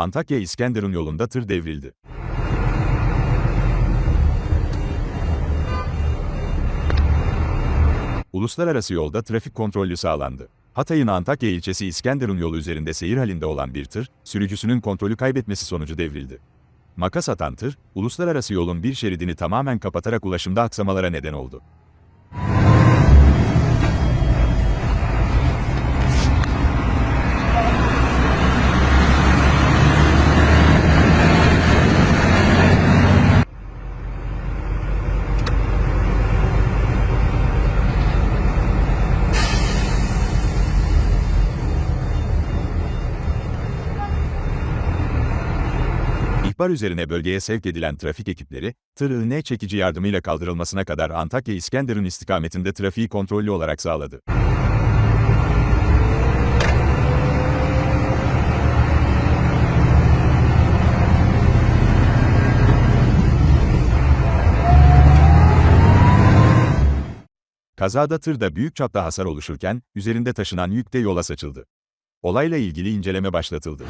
Antakya İskenderun yolunda tır devrildi. Uluslararası yolda trafik kontrollü sağlandı. Hatay'ın Antakya ilçesi İskenderun yolu üzerinde seyir halinde olan bir tır, sürücüsünün kontrolü kaybetmesi sonucu devrildi. Makas atan tır, uluslararası yolun bir şeridini tamamen kapatarak ulaşımda aksamalara neden oldu. İhbar üzerine bölgeye sevk edilen trafik ekipleri, tır iğne çekici yardımıyla kaldırılmasına kadar Antakya İskenderun istikametinde trafiği kontrollü olarak sağladı. Kazada tırda büyük çapta hasar oluşurken, üzerinde taşınan yük de yola saçıldı. Olayla ilgili inceleme başlatıldı.